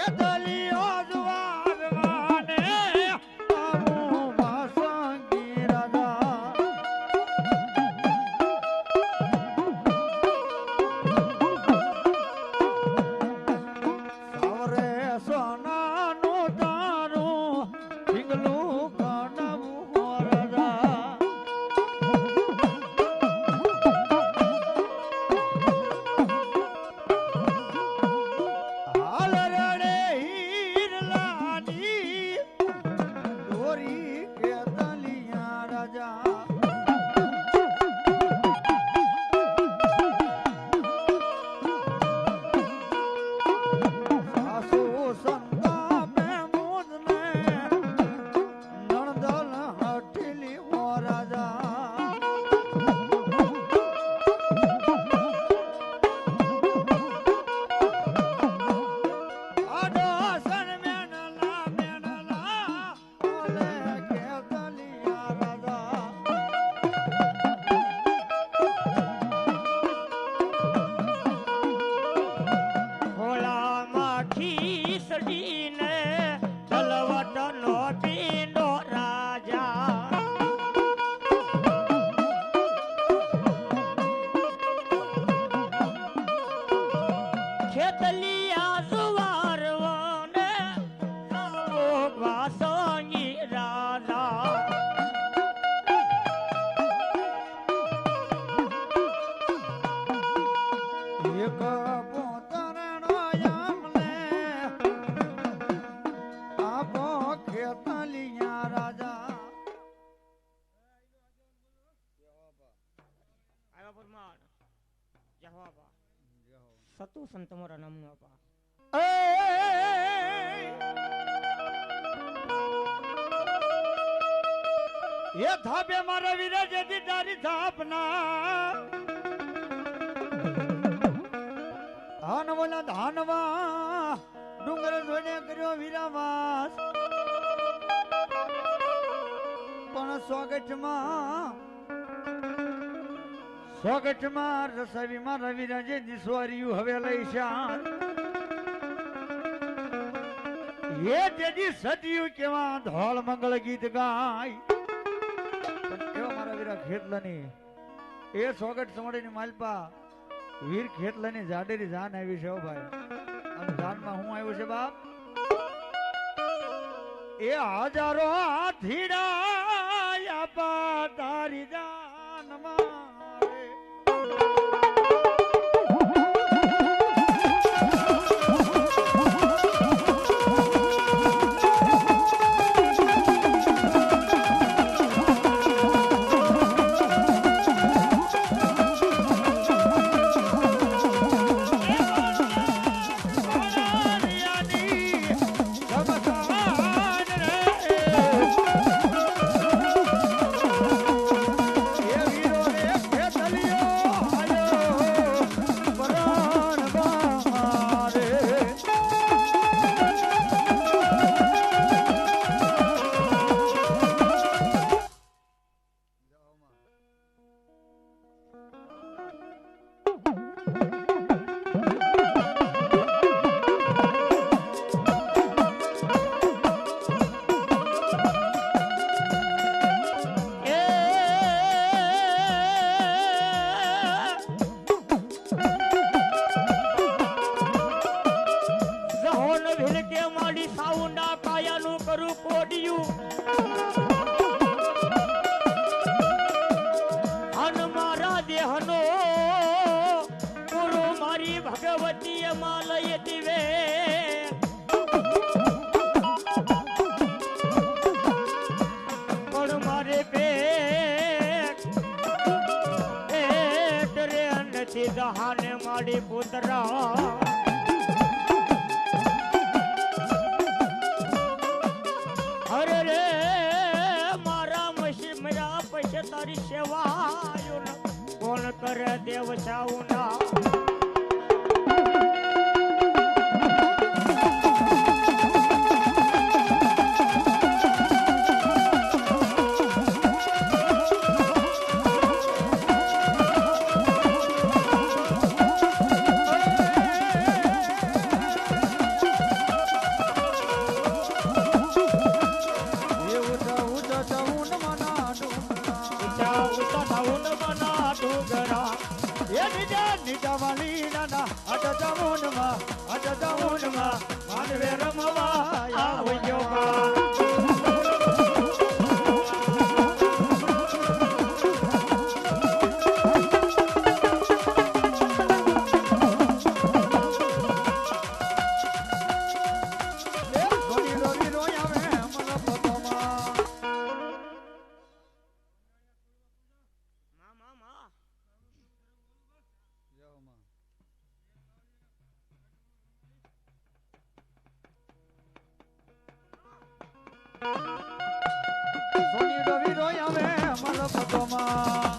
એ સંત તમારા નામનું આપા એ ધાબે મારા વિરાજે દીદારી ધાપના ધાન બોલા ધાનવા ડુંગર જોઈને કર્યો વીરાવાસ પણ સ્વાગતમાં સ્વાગતમાં રસાવી મારા વીરા જે દિસવાર્યું હવે લઈ શાન એ તેજી સદિયું કેવા ધોળ મંગળ ગીત ગાય. પણ કેવા મારા વીરા ખેતલાની? એ સોગટ સમડીની માલપા વીર ખેતલાની જાડેરી જાન આવી છે હો ભાઈ. અને જાનમાં હું આવ્યું છે બાપ? એ હજારો હાથીડા આપા તારી ಭಗವತಿಯ ಮಾಲಯದಿವೆ પણ મારે પેટ પેટ રે અનથી દહાને માડી પુતરા. તારી સેવા કોણ કરે દેવ સાઉના? જાની ગવાલી નાના અટ જામુનમાં અટ જામુનમાં માનવે રમવા આવ્યો મલપટોમાં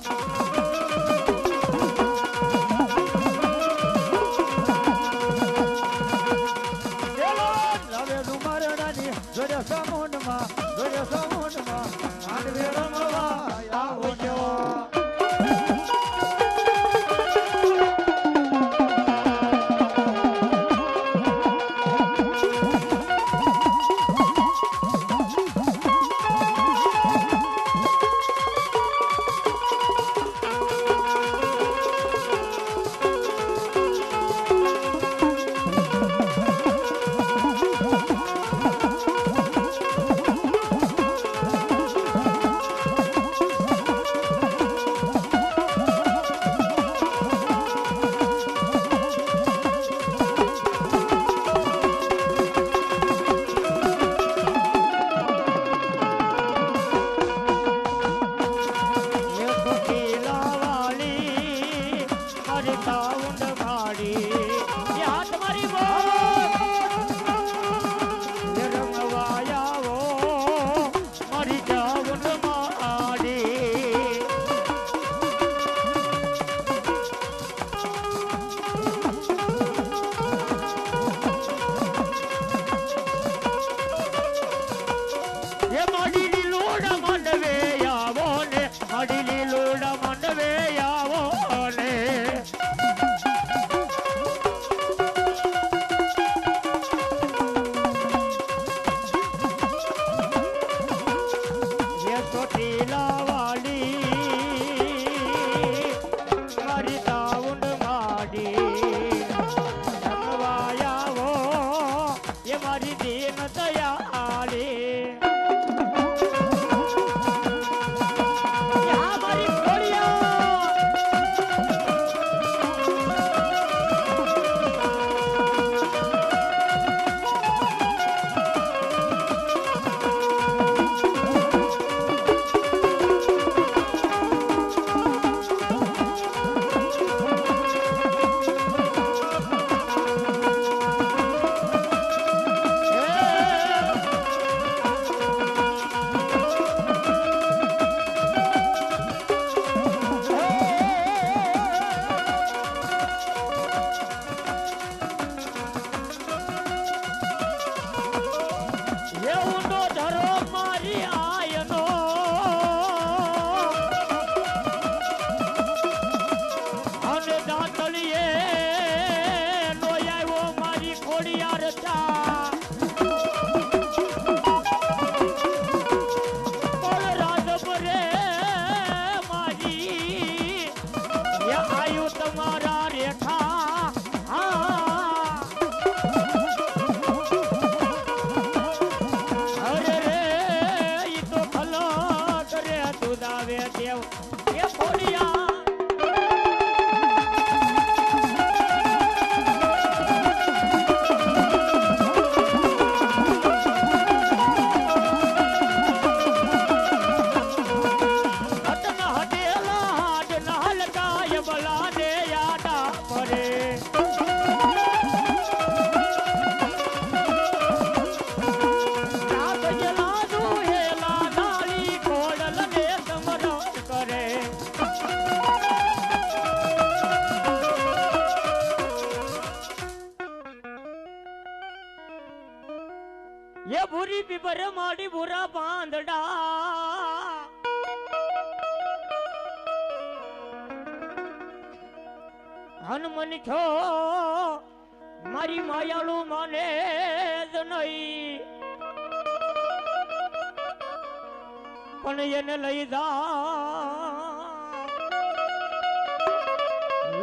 પણ એને લઈ જા.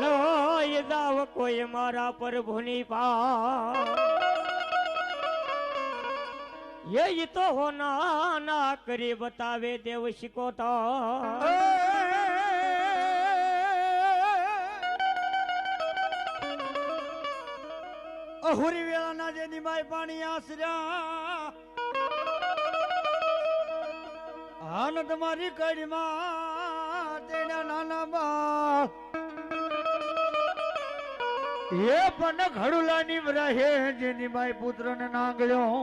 લઈ જાવ કોઈ મારા પ્રભુની પા એ તો હોના ના કરી બતાવે દેવ શીખોતા અહુરી વેળાના જે નિમાય પાણી આસર્યા આનંદ મારી કડીમાં તેના નાના બાળ. એ પણ ઘડુલાની રહે જે નિમાય પુત્રને નાંગળ્યો.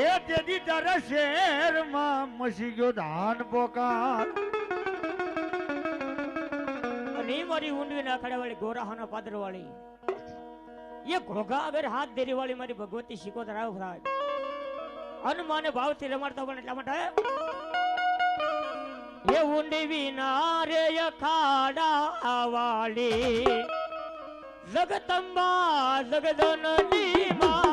એ તેથી તારા શહેરમાં મસી ગયો ધાન પોકાર. અને મારી ઊંડવી ના ખડે વાળી ગોરાહાના પાદર વાળી એ ઘોઘા અગર હાથ ધેરી વાળી મારી ભગવતી શીખો ધરાવ થાય હનુમાને ભાવથી રમાડતા પણ એટલા માટે એ ઊંડી વિના રે ખાડા વાળી જગતંબા જગદનની માં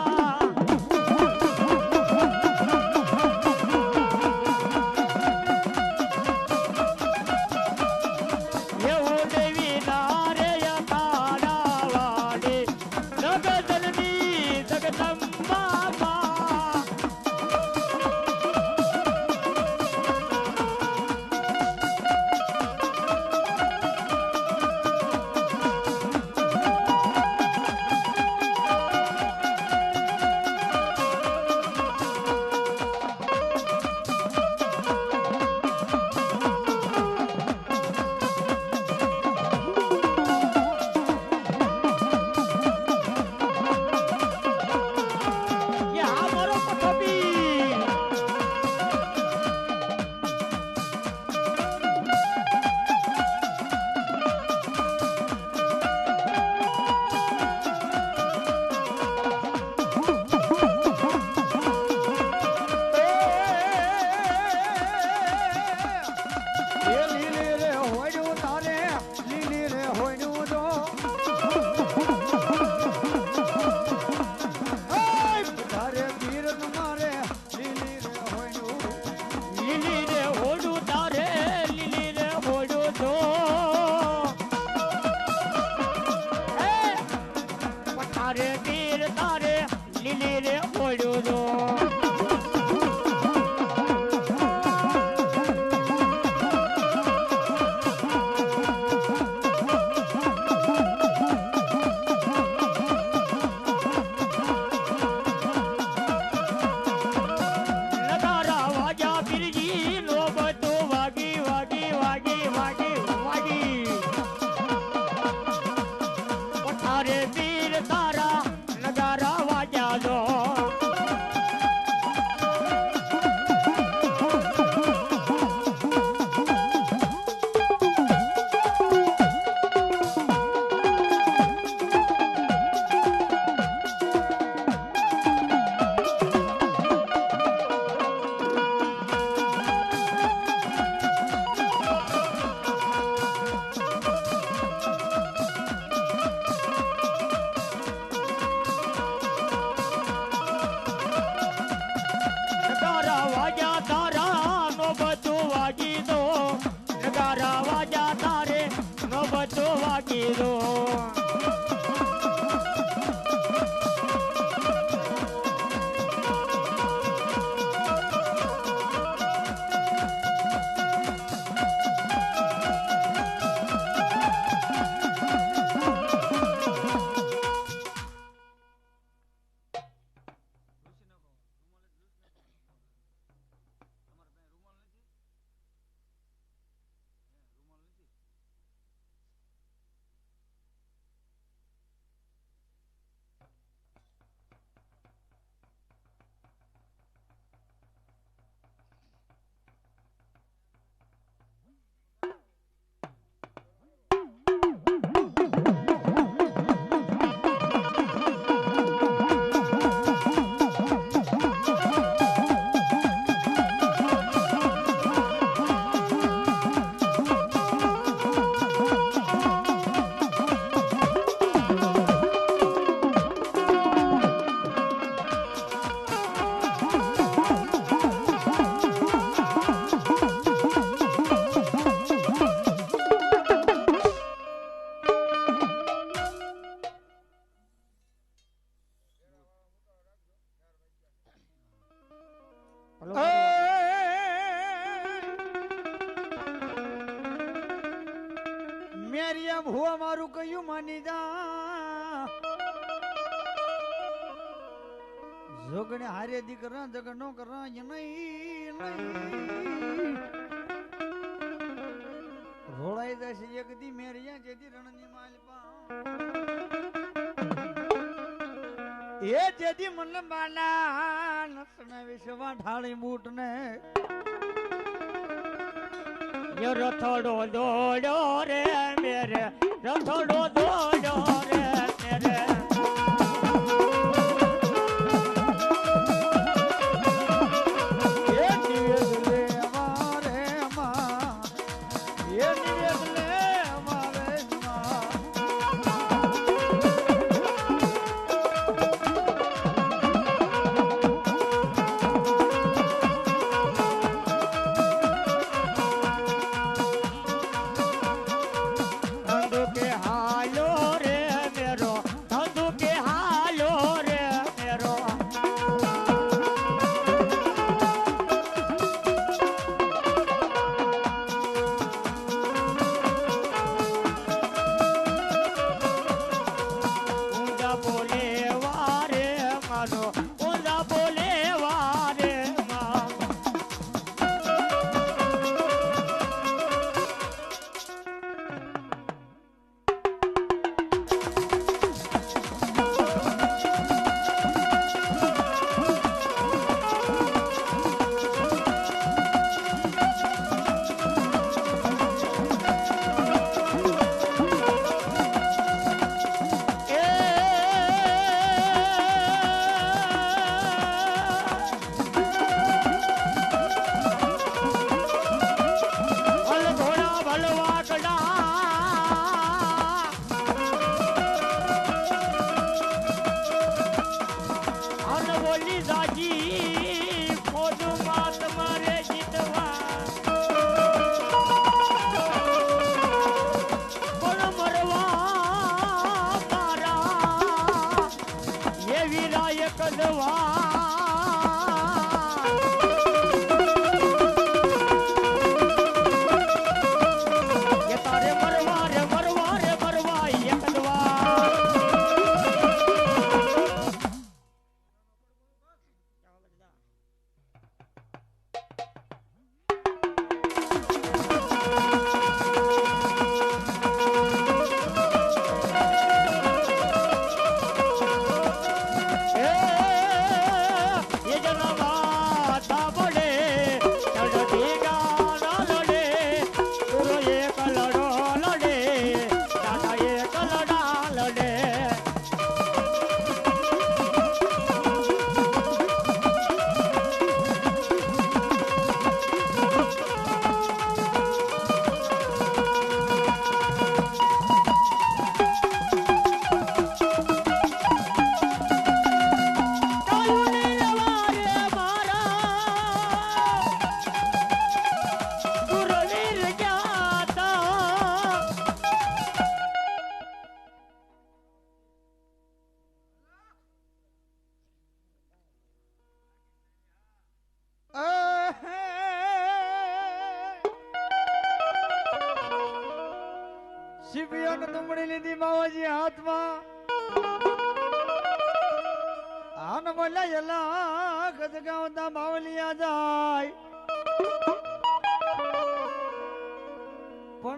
હારે દીકરા ઝઘડો કરા નહીં રોળાઈ જશે એક દી મેરિયા જેથી રણની માલ પા એ જેથી મન બાના નસને વિશ્વા ઢાળી બૂટ ને રથડો દોડો રે મેરે, રથડો દોડો કરવા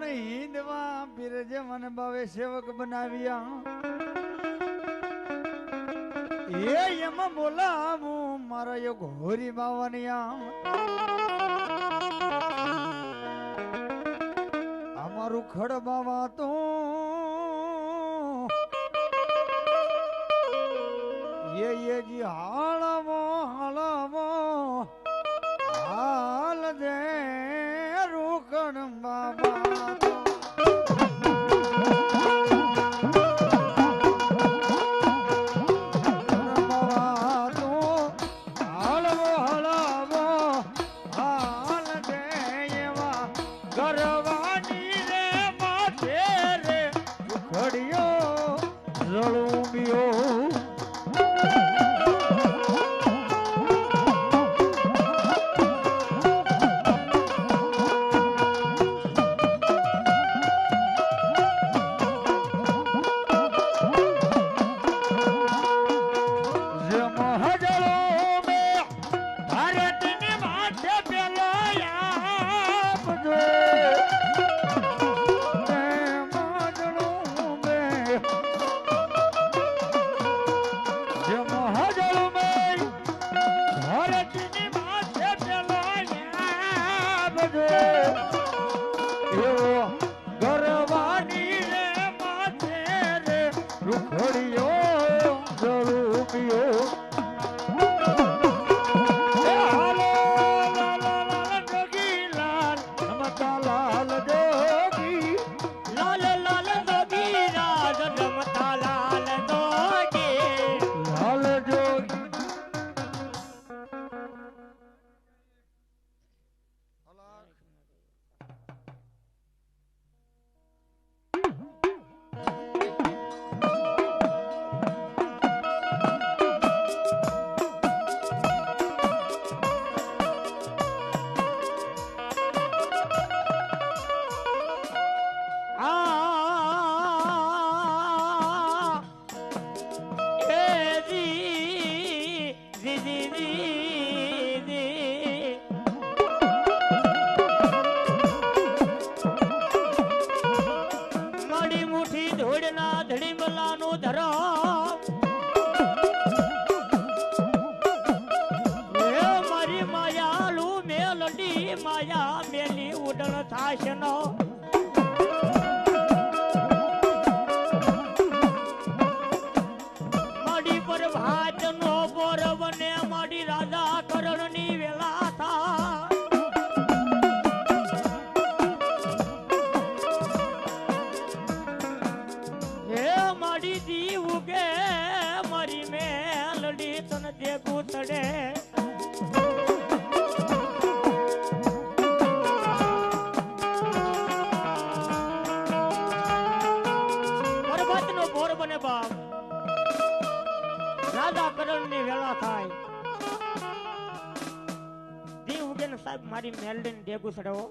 પણ હિંદવા બિરજે મન ભાવે સેવક બનાવ્યા. હે એમ બોલાવું, મારા યો ઘોરી બાવનિયા. અમારું ખડ બાવા તું રણું ગયો રાજા કરણની વેળા થાય. દી ઉગે સાહેબ, મારી મેલડી ને ડેગુ ચડાવો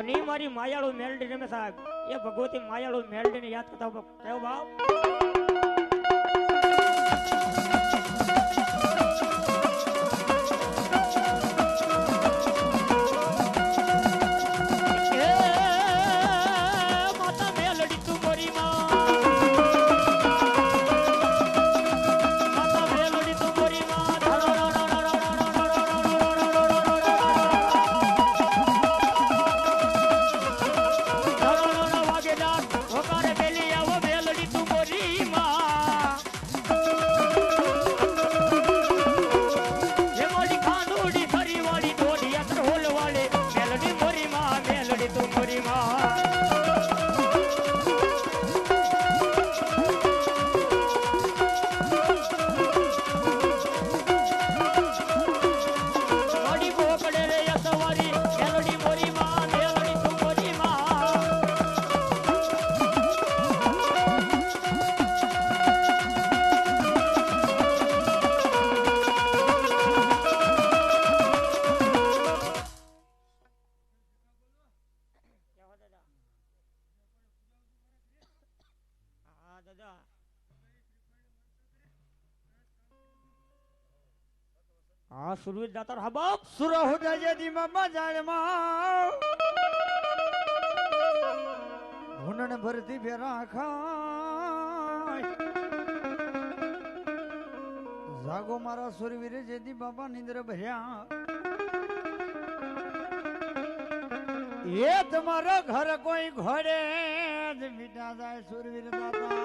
અને એ મારી માયાળુ મેલડી રમે સાહેબ. એ ભગવતી માયાળુ મેલડી ને યાદ કરતા કયો બાપ. ફેરા ખાય જાગો મારા સુરવીરે, જેથી બાબા નિંદ્ર ભર્યા. એ તમારા ઘર કોઈ ઘોડે જ મીઠા જાય સુરવીર દાતા.